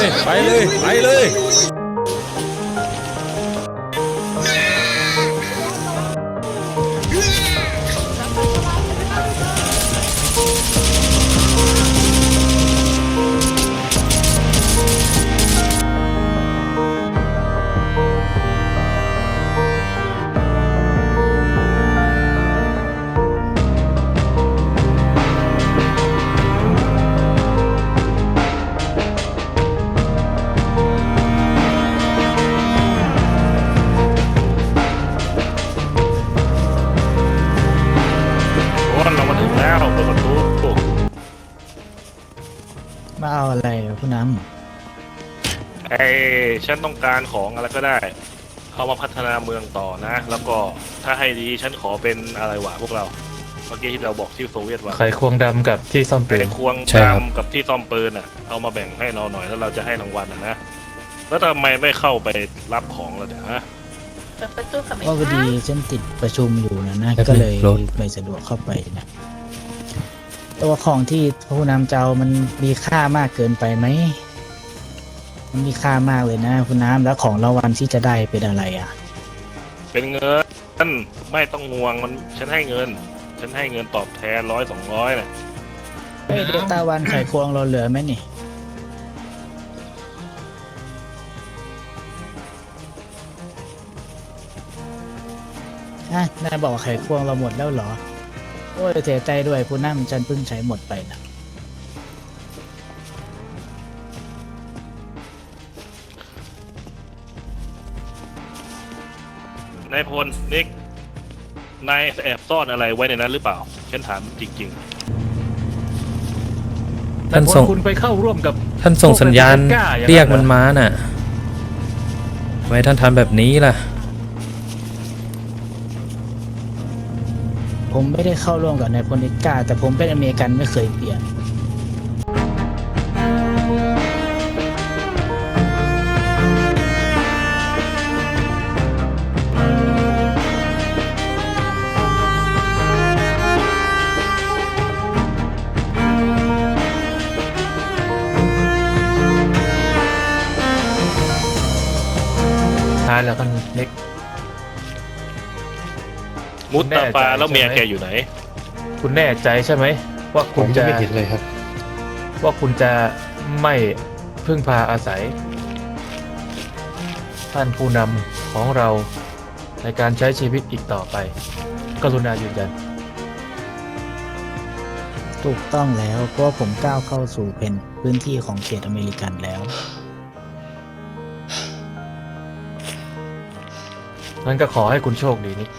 เลยไปเลยไปเลย ฉันต้องการของอะไรก็ได้ เอามาพัฒนาเมืองต่อนะ แล้วก็ถ้าให้ดีฉันขอเป็นอะไรวะพวกเรา เมื่อกี้ที่เราบอกที่โซเวียตว่าไขควงดำกับที่ซ่อมปืเป็นนควงใช่ครับ ดำกับที่ซ่อมปืนอะ เอามาแบ่งให้เราหน่อยแล้วเราจะให้รางวัลนะนะ แล้วทำไมไม่เข้าไปรับของเราเนี่ยฮะ เปิดประตูกับำไม่ก็พอดีฉันติดประชุมอยู่นะนะก็เลยไม่สะดวกเข้าไปนะตัวของที่ผู้นำจะเอามันมีค่ามากเกินไปไหม มันมีค่ามากเลยนะ คุณน้ำแล้วของรางวัลที่จะได้เป็นอะไรอะ เป็นเงินไม่ต้องห่วงมันฉันให้เงิน ฉันให้เงินตอบแทนร้อยสองร้อยนะเฮ้ยเดลต้าวันไขควงเราเหลือไหมนี่ อะนายบอกว่าไขควงเราหมดแล้วเหรอ โอ้ยเสียใจด้วยผู้นำฉันเพิ่งใช้หมดไปนะ นายพลนิกนายแอบซ่อนอะไรไว้ในนั้นหรือเปล่า ฉันถามจริง ท่านส่งคุณไปเข้าร่วมกับ ท่านส่งสัญญาณ พวกเป็นกล้าอย่างนั้นเรียกมันมาน่ะทำไมท่านทำแบบนี้ล่ะ ผมไม่ได้เข้าร่วมกับนายพลนิก้าแต่ผมเป็นอเมริกันไม่เคยเปลี่ยน ล้วกันเล็กๆมุตตาฟาแน่ใจแล้วเมียใช่ไหมแกอยู่ไหน คุณแน่ใจใช่ไหมว่าผคุมณจะจะไม่ผิดเลยครับ ว่าคุณจะไม่พึ่งพาอาศัย ท่านผู้นำของเราในการใช้ชีวิตอีกต่อไป กรุณายืนยัน ถูกต้องแล้วเพราะว่าผมก้าวเข้าสู่เป็นพื้นที่ของเขตอเมริกันแล้ว งั้นก็ขอให้คุณโชคดีนิก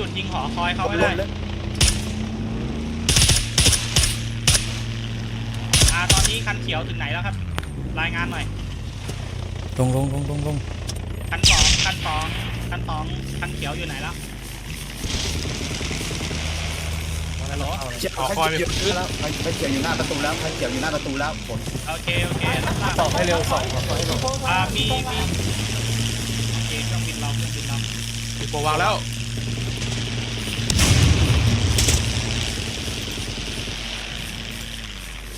จุดยิงหอคอยเขาไม่ได้อ่าตอนนี้คันเขียวถึงไหนแล้วครับ รายงานหน่อย ลงลงลงลงลง คันสองคันสองคันสองคันเขียวอยู่ไหนแล้วฮัลโหลหอคอยไปขึ้นแล้วไฟเขียวอยู่หน้าประตูแล้วไฟเขียวอยู่หน้าประตูแล้วผลโอเคโอเครับทราบสอบให้เร็วสอบให้เร็วอ่ามีมีโอเคเครื่องบินเราเครื่องบินเราปิดโปรวางแล้ว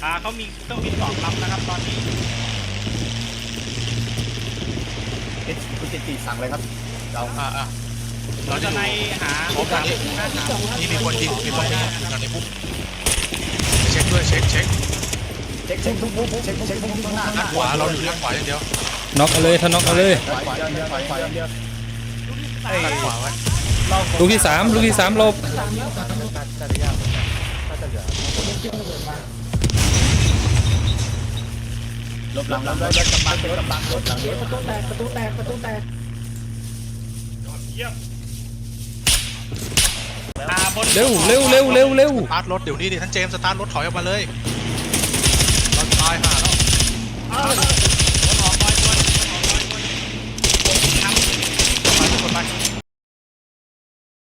อ่าเขามีเครื่องบินสองลำนะครับตอนนี้ คุณจิตติสั่งเลยครับเราอ่าอ่าเราจะในหาพบกันนี่หาหานี่มีคนยิงมีคนยิงอยู่กันในปุ๊บเช็คด้วยเช็คเช็คเช็คเช็คทุกมุมเช็คเช็คทุกมุมข้างหน้าด้านขวาเราอยู่ด้านขวาอย่างเดียวน็อกเอาเลยท่านน็อกเอาเลยขวาขวาอย่างเดียวขวาขวาอย่างเดียวด้านขวาไว้ลูกที่สามลูกที่สามหลบ ลบหลังหลังเลยกำบังเป็นกำบังหลบหลังเลยอ่าบนเร็วเร็วเร็วเร็วเร็วสตาร์ทรถเดี๋ยวนี้ดิท่านเจมส์สตาร์ทรถถอยออกมาเลย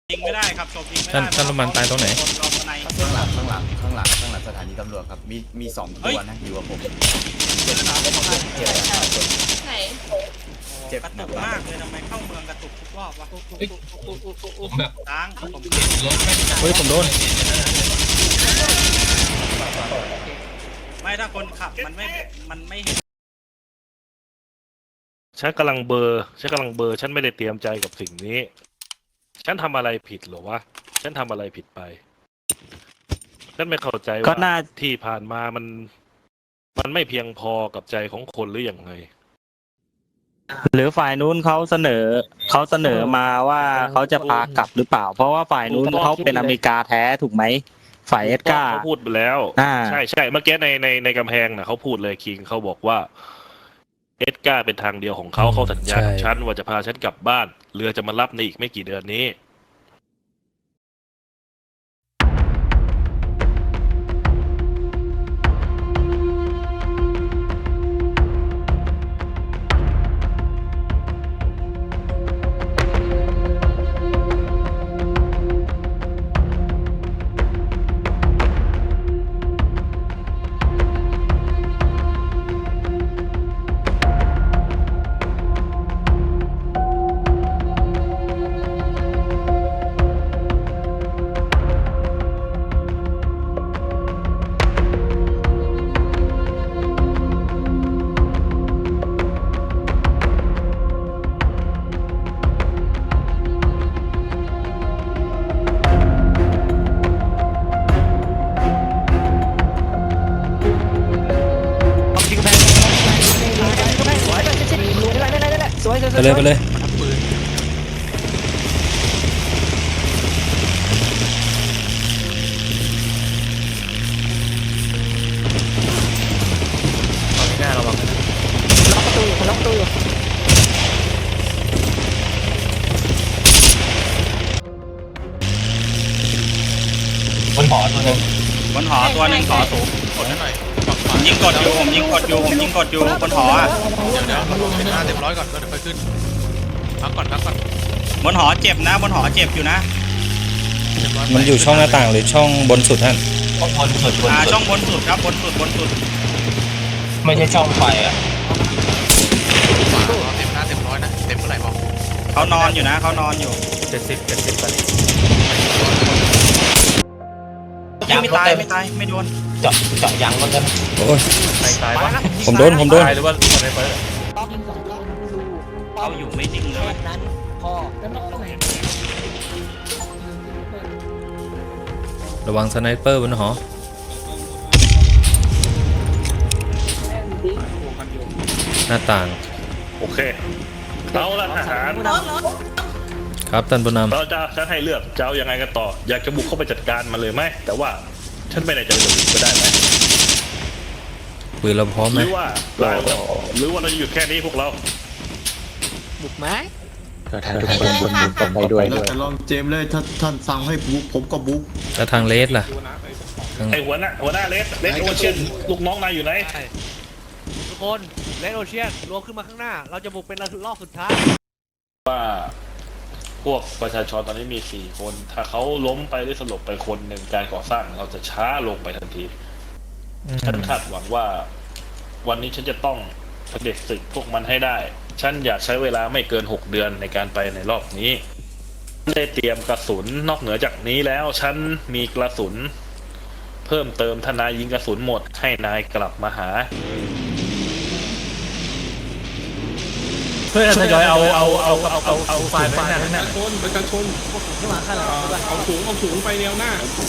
ยบนทำไปทุกคนไปยิงไม่ได้ครับจบยิงไม่ท่านได้ท่านประมาณตายตรงไหนเราข้างในข้างหลังข้างหลังข้างหลังข้างหลังสถานีตำรวจครับมีมีสองเฮ้ตัยวนะอยู่กับผมไหนเจ็บนะครับเจ็บกระตุกมากเลยทำไมเข้าเมืองกระตุกทุกรอบวะผมแบบล้างผมรถไม่เฮ้ยผมโดน ไม่ถ้าคนขับมันไม่มันไม่เห็นฉันกำลังเบลอร์ฉันกำลังเบลอร์ฉันไม่ได้เตรียมใจกับสิ่งนี้ ฉันทำอะไรผิดเหรอวะ ฉันทำอะไรผิดไป ฉันไม่เข้าใจก็ว่าน่า ที่ผ่านมามัน มันไม่เพียงพอกับใจของคนหรืออย่างไรหรือฝ่ายนู้นเขาเสนอเขาเสนอมาว่าเขาจะพากลับหรือเปล่า เพราะว่าฝ่ายนู้นเขาเป็นอเมริกาแท้ถูกไหมฝ่ายเอสกา เขาพูดไปแล้ว อ่า ใช่ใช่เมื่อกี้ในในในกำแพงนะเขาพูดเลยคิงเขาบอกว่า เอ็ดการ์เป็นทางเดียวของเขาอืมเขาสัญญากับใช่ฉันว่าจะพาฉันกลับบ้าน เรือจะมารับในอีกไม่กี่เดือนนี้ ไปเลยไปเลยตอนนี้หน้าระวังนะบนหอตัวนึงบนหอตัวหนึ่งหอสูงกดให้หน่อยผม ยิงกดอยู่ผมยิงกดอยู่ผมยิงกดอยู่บนหออะเดี๋ยวเดี๋ยวเป็นหน้าเต็มร้อยก่อนก็เดี๋ยวค่อยขึ้นพักก่อนพักก่อนบนหอเจ็บนะ บนหอเจ็บอยู่นะเต็มร้อยมันอยู่ช่องหน้าต่างหรือช่องบนสุดท่านช่องบนสุดบนอ่าสุช่อดงบนสุดครับบนสุดบนสุดไม่ใช่ช่องไฟอะขวาเต็มหน้าเต็มร้อยนะเต็มเมื่อไหร่บอกเขานอนอยู่นะเขานอนอยู่เจ็ดสิบเจ็ดสิบตอนนี้ไม่ตายไม่ตายไม่โดน เจาะเจาะยางรถได้ไหมโอ้ย ใครตายวะผมโดนผมโดน ตายหรือว่าอะไรไปเขาอยู่ไม่นิ่งเลยระวังสไนเปอร์บนหอ หน้าต่างโอเค เอาละทหาร ครับท่านผู้นเราจะฉันให้เลือกจะเอายังไงกันต่อ อยากจะบุกเข้าไปจัดการมันเลยไหม แต่ว่า ฉันไม่แน่ใจจะบุกไปได้ไหมำปืนเราพร้อมหไหมรือว่าเราหรือว่าเราจะหยุดแค่นี้พวกเราแล้วแต่ลองเจมส์เลยถ้าท่านสั่งให้บุกผมก็บุกแล้วทางเลสล่ะทางไอหัวหน้าหัวหน้าเลสเลสโอเชียนลูกน้องนายอยู่ไหนทุกคนเลนโอเชียนรวมขึ้นมาข้างหน้า เราจะบุกเป็นรอบสุดท้ายว่าพ วกประชาชนตอนนี้มีสี่คน ถ้าเขาล้มไปหรือสลบไปคนหนึ่งการก่อสร้างเราจะช้าลงไปทันทีฉันคาดหวังว่า วันนี้ฉันจะต้องเผด็จศึกพวกมันให้ได้ ฉันอยากใช้เวลาไม่เกินหกเดือนในการไปในรอบนี้ได้เตรียมกระสุนนอกเหนือจากนี้แล้ว ฉันมีกระสุน เพิ่มเติมทนายยิงกระสุนหมดให้นายกลับมาหา เพื่อนทยอยเอาเอาเอาเอาเอาเอาไฟล์ไปข้างหน้าข้างหน้า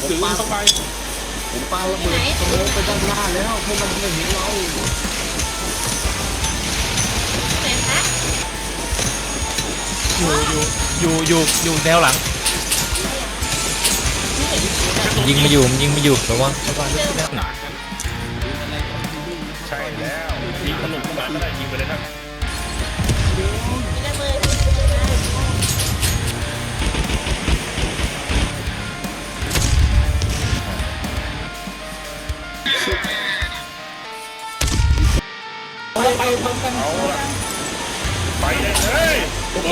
ผมปาผมปาระเบิดเออไปด้านหน้าแล้วพวกมันไม่เห็นเราอยู่อยู่อยู่อยู่แนวหลัง ยิงไม่อยู่มันยิงไม่อยู่ระวังใช่แล้วยิงถล่มเข้ามาก็ได้ยิงไปเลยครับ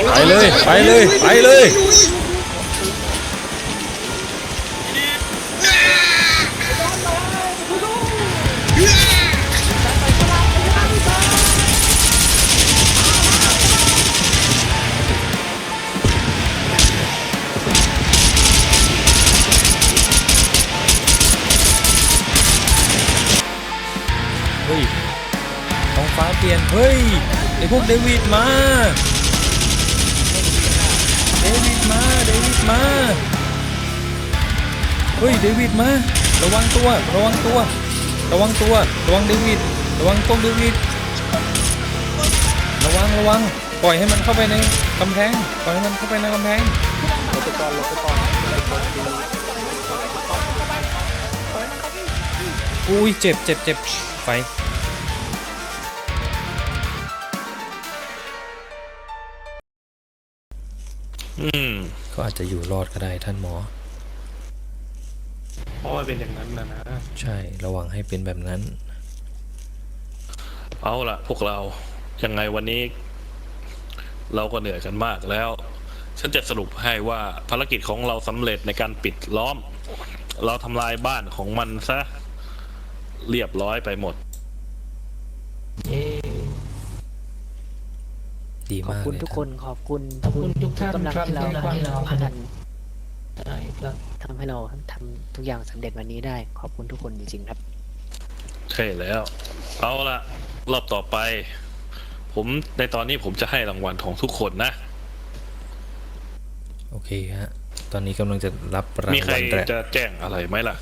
ไปเลยไปเลยไปเลยเฮ้ยท้องฟ้าเปลี่ยน เฮ้ยไอพวกเดวิดมา มาเดวิดมาเฮ้ยเดวิดมาระวังตัวระวังตัว ระวังตัวระวังเดวิดระวังพวกเดวิดระวังระวังปล่อยให้มันเข้าไปในกำแพงปล่อยให้มันเข้าไปในกำแพงอุ้ยเจ็บเจ็บเจ็บไฟ ก็อาจจะอยู่รอดก็ได้ท่านหมอ เพราะว่าเป็นอย่างนั้นนะนะ ใช่ระวังให้เป็นแบบนั้น เอาล่ะพวกเรา ยังไงวันนี้ เราก็เหนื่อยกันมากแล้ว ฉันจะสรุปให้ว่าภารกิจของเราสำเร็จในการปิดล้อม เราทำลายบ้านของมันซะ เรียบร้อยไปหมด เย้ ดีขอบมากคุณเลยทุกท่าคนขอบคุณขอบคุณทุกท่านกำลังครับที่เราที่เราพันท่านได้ครับทำให้เราทำทุกอย่างสำเร็จวันนี้ได้ ขอบคุณทุกคนจริงๆครับใช่แล้ว เอาละรอบต่อไป ผมในตอนนี้ผมจะให้รางวัลของทุกคนนะ โอเคฮะ ตอนนี้กำลังจะรับรางมีใครวัลแรกจะแจ้งอะไรไหมล่ะ